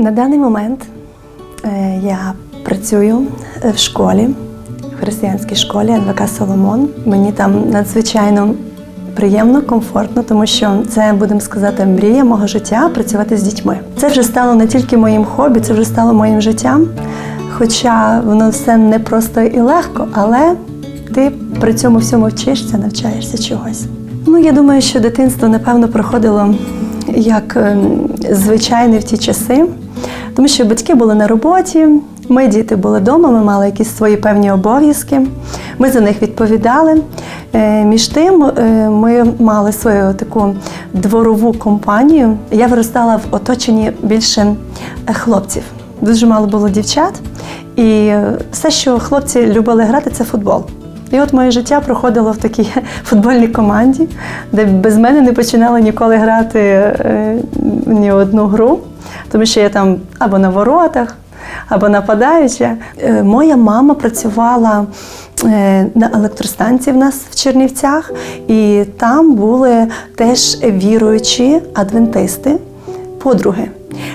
На даний момент е, я працюю е, в школі, в християнській школі НВК Соломон. Мені там надзвичайно приємно, комфортно, тому що це, будемо сказати, мрія мого життя працювати з дітьми. Це вже стало не тільки моїм хобі, це вже стало моїм життям. Хоча воно все не просто і легко, але ти при цьому всьому вчишся, навчаєшся чогось. Ну, я думаю, що дитинство, напевно, проходило як ем, звичайне в ті часи, тому що батьки були на роботі, ми діти були вдома, ми мали якісь свої певні обов'язки, ми за них відповідали. Е, Між тим, е, ми мали свою таку дворову компанію. Я виростала в оточенні більше е, хлопців. Дуже мало було дівчат, і все, що хлопці любили грати, це футбол. І от моє життя проходило в такій футбольній команді, де без мене не починали ніколи грати ні одну гру, тому що я там або на воротах, або нападаюча. Е, Моя мама працювала е, на електростанції в нас в Чернівцях, і там були теж віруючі адвентисти, подруги,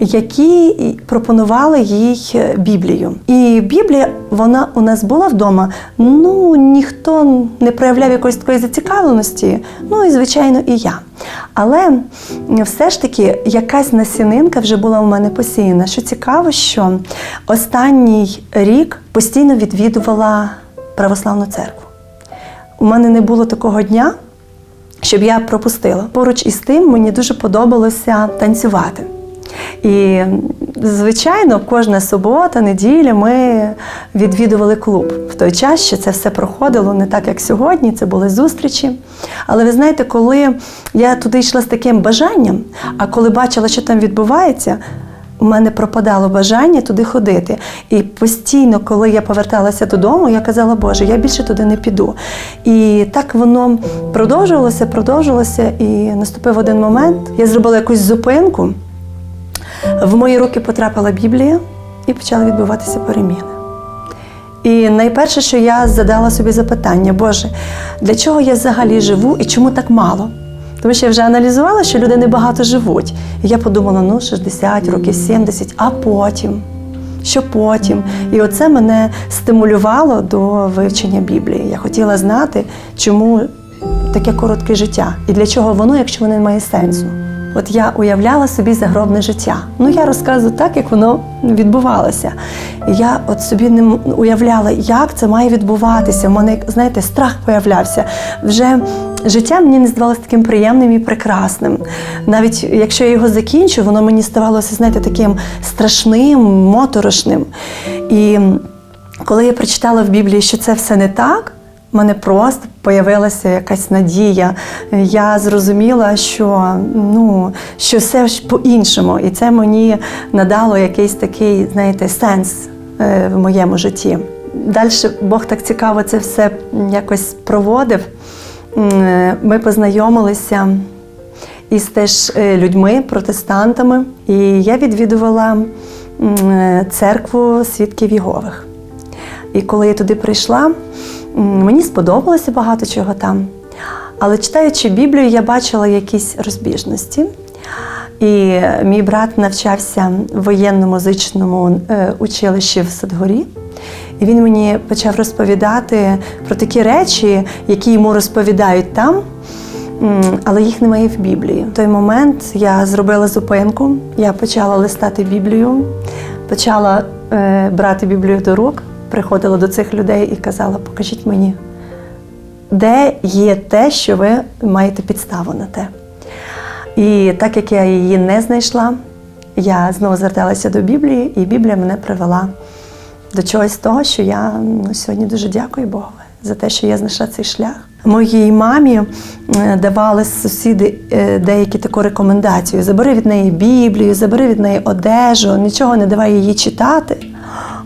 які пропонували їй е, Біблію. І Біблія вона у нас була вдома. Ну ніхто не проявляв якоїсь такої зацікавленості. Ну і звичайно, і я. Але все ж таки якась насінинка вже була у мене посіяна. Що цікаво, що останній рік постійно відвідувала православну церкву. У мене не було такого дня, щоб я пропустила. Поруч із тим мені дуже подобалося танцювати. І, звичайно, кожна субота, неділя ми відвідували клуб. В той час ще це все проходило не так, як сьогодні, це були зустрічі. Але ви знаєте, коли я туди йшла з таким бажанням, а коли бачила, що там відбувається, у мене пропадало бажання туди ходити. І постійно, коли я поверталася додому, я казала, Боже, я більше туди не піду. І так воно продовжувалося, продовжувалося, і наступив один момент. Я зробила якусь зупинку. В мої руки потрапила Біблія і почали відбуватися переміни. І найперше, що я задала собі запитання, Боже, для чого я взагалі живу і чому так мало? Тому що я вже аналізувала, що люди небагато живуть. І я подумала, ну 60 років, 70, а потім. Що потім? І оце мене стимулювало до вивчення Біблії. Я хотіла знати, чому таке коротке життя і для чого воно, якщо воно не має сенсу. От я уявляла собі загробне життя. Ну я розказую так, як воно відбувалося. І я от собі не уявляла, як це має відбуватися. У мене, знаєте, страх появлявся. Вже життя мені не здавалося таким приємним і прекрасним. Навіть якщо я його закінчу, воно мені ставалося, знаєте, таким страшним, моторошним. І коли я прочитала в Біблії, що це все не так, в мене просто появилася якась надія. Я зрозуміла, що ну що все по-іншому, і це мені надало якийсь такий, знаєте, сенс е, в моєму житті. Далі Бог так цікаво це все якось проводив. Е, Ми познайомилися із теж е, людьми, протестантами, і я відвідувала церкву свідків Єгових. І коли я туди прийшла, мені сподобалося багато чого там. Але читаючи Біблію, я бачила якісь розбіжності. І мій брат навчався в воєнно-музичному е, училищі в Садгорі. І він мені почав розповідати про такі речі, які йому розповідають там, але їх немає в Біблії. В той момент я зробила зупинку, я почала листати Біблію, почала е, брати Біблію до рук, приходила до цих людей і казала: покажіть мені, де є те, що ви маєте підставу на те. І так як я її не знайшла, я знову зверталася до Біблії, і Біблія мене привела до чогось того, що я ну, сьогодні дуже дякую Богу за те, що я знайшла цей шлях. Моїй мамі е, давали сусіди е, деякі таку рекомендацію: забери від неї Біблію, забери від неї одежу, нічого не давай її читати.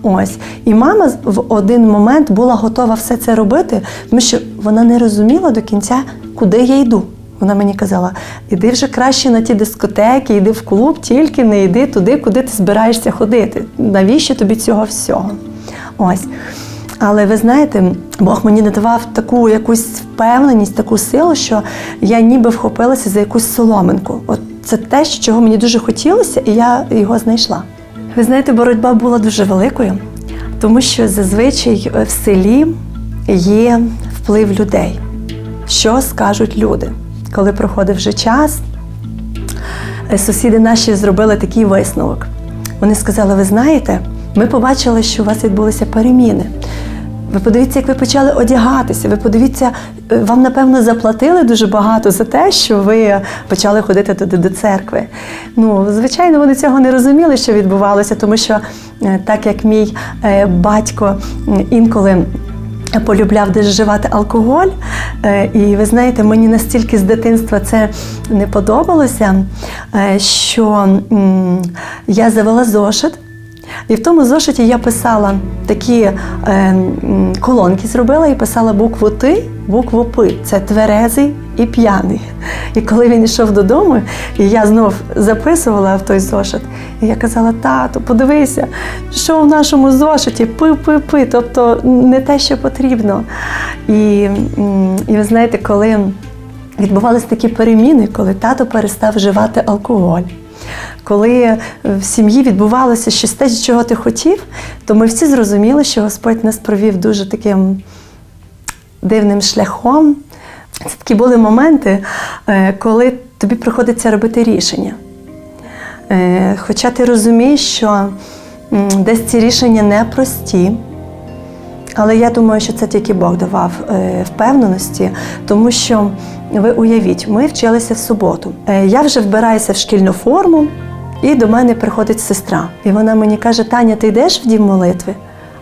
Ось. І мама в один момент була готова все це робити, тому що вона не розуміла до кінця, куди я йду. Вона мені казала: іди вже краще на ті дискотеки, йди в клуб, тільки не йди туди, куди ти збираєшся ходити. Навіщо тобі цього всього? Ось. Але ви знаєте, Бог мені надавав таку якусь впевненість, таку силу, що я ніби вхопилася за якусь соломинку. От це те, чого мені дуже хотілося, і я його знайшла. Ви знаєте, боротьба була дуже великою, тому що зазвичай в селі є вплив людей. Що скажуть люди? Коли проходив вже час, е, сусіди наші зробили такий висновок. Вони сказали: ви знаєте, ми побачили, що у вас відбулися переміни. Ви подивіться, як ви почали одягатися. Ви подивіться, е, вам напевно заплатили дуже багато за те, що ви почали ходити туди до церкви. Ну, звичайно, вони цього не розуміли, що відбувалося, тому що е, так як мій е, батько інколи. Полюбляв десь вживати алкоголь, і ви знаєте, мені настільки з дитинства це не подобалося, що я завела зошит. І в тому зошиті я писала такі е, колонки, зробила і писала букву Ти, букву Пи. Це тверезий і п'яний. І коли він йшов додому, і я знов записувала в той зошит, і я казала: тату, подивися, що в нашому зошиті пи, пи, пи, тобто не те, що потрібно. І, і ви знаєте, коли відбувалися такі переміни, коли тато перестав вживати алкоголь. Коли в сім'ї відбувалося щось те, чого ти хотів, то ми всі зрозуміли, що Господь нас провів дуже таким дивним шляхом. Це такі були моменти, е, коли тобі приходиться робити рішення. Е, Хоча ти розумієш, що десь ці рішення непрості, але я думаю, що це тільки Бог давав е, впевненості, тому що ви уявіть, ми вчилися в суботу. Я вже вбираюся в шкільну форму, і до мене приходить сестра. І вона мені каже: Таня, ти йдеш в дім молитви?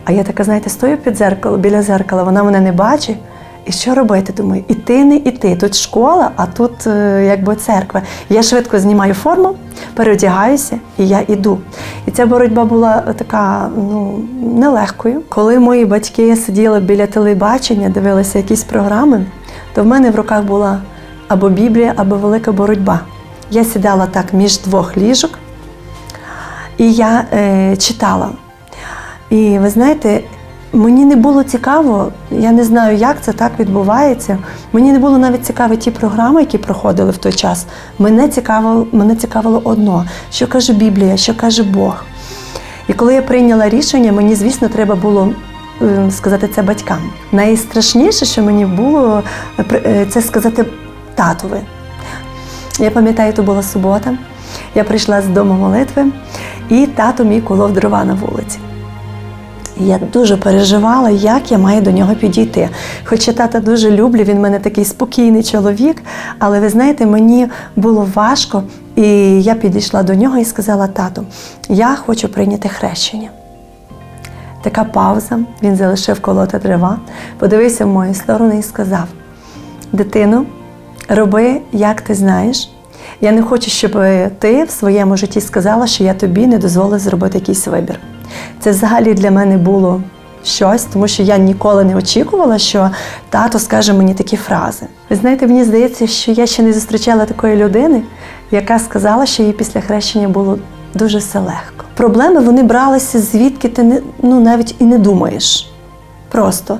А я така, знаєте, стою під зеркало, біля зеркала, вона мене не бачить. І що робити? Думаю, іти, не іти. Тут школа, а тут е, якби церква. Я швидко знімаю форму, переодягаюся і я іду. І ця боротьба була така ну, нелегкою. Коли мої батьки сиділи біля телебачення, дивилися якісь програми, то в мене в руках була або Біблія, або велика боротьба. Я сідала так між двох ліжок, і я е, читала. І ви знаєте, мені не було цікаво, я не знаю, як це так відбувається. Мені не було навіть цікаво ті програми, які проходили в той час. Мене цікавило, мене цікавило одно, що каже Біблія, що каже Бог. І коли я прийняла рішення, мені, звісно, треба було е, сказати це батькам. Найстрашніше, що мені було, е, е, це сказати татові. Я пам'ятаю, то була субота. Я прийшла з дому молитви, і тато мій колов дрова на вулиці. Я дуже переживала, як я маю до нього підійти. Хоча тата дуже люблю, він в мене такий спокійний чоловік, але ви знаєте, мені було важко, і я підійшла до нього і сказала: тату, я хочу прийняти хрещення. Така пауза, він залишив колоти дерева, подивився в мою сторону і сказав: Дитино, роби, як ти знаєш. Я не хочу, щоб ти в своєму житті сказала, що я тобі не дозволив зробити якийсь вибір. Це взагалі для мене було щось, тому що я ніколи не очікувала, що тато скаже мені такі фрази. Ви знаєте, мені здається, що я ще не зустрічала такої людини, яка сказала, що їй після хрещення було дуже все легко. Проблеми вони бралися звідки ти не, ну, навіть і не думаєш. Просто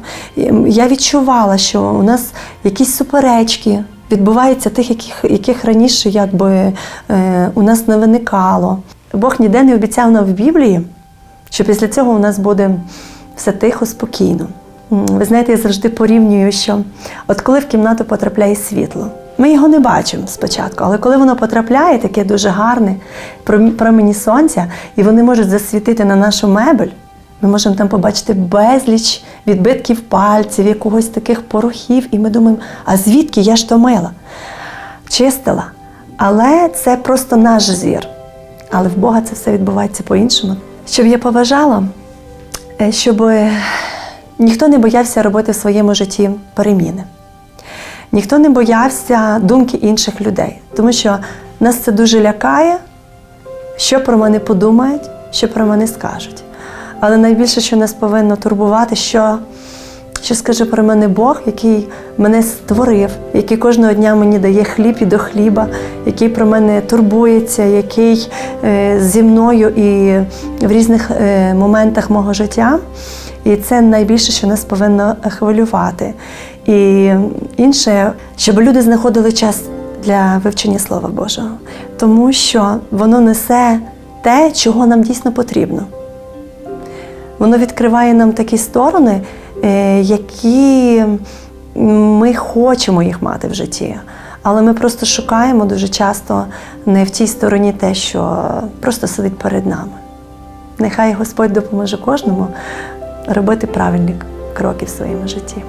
я відчувала, що у нас якісь суперечки відбуваються тих, яких, яких раніше якби, е, у нас не виникало. Бог ніде не обіцяв нам в Біблії, що після цього у нас буде все тихо, спокійно. Ви знаєте, я завжди порівнюю, що от коли в кімнату потрапляє світло, ми його не бачимо спочатку, але коли воно потрапляє, таке дуже гарне промені сонця, і вони можуть засвітити на нашу мебель, ми можемо там побачити безліч відбитків пальців, якогось таких порохів, і ми думаємо, а звідки я ж то мила? Чистила. Але це просто наш зір. Але в Бога це все відбувається по-іншому. Щоб я поважала, е, щоб е, ніхто не боявся робити в своєму житті переміни. Ніхто не боявся думки інших людей, тому що нас це дуже лякає, що про мене подумають, що про мене скажуть. Але найбільше, що нас повинно турбувати, що, що скаже про мене Бог, який мене створив, який кожного дня мені дає хліб і до хліба, який про мене турбується, який е, зі мною і в різних е, моментах мого життя. І це найбільше, що нас повинно хвилювати. І інше, щоб люди знаходили час для вивчення Слова Божого, тому що воно несе те, чого нам дійсно потрібно. Воно відкриває нам такі сторони, е, які ми хочемо їх мати в житті. Але ми просто шукаємо дуже часто не в тій стороні те, що просто сидить перед нами. Нехай Господь допоможе кожному робити правильні кроки в своєму житті.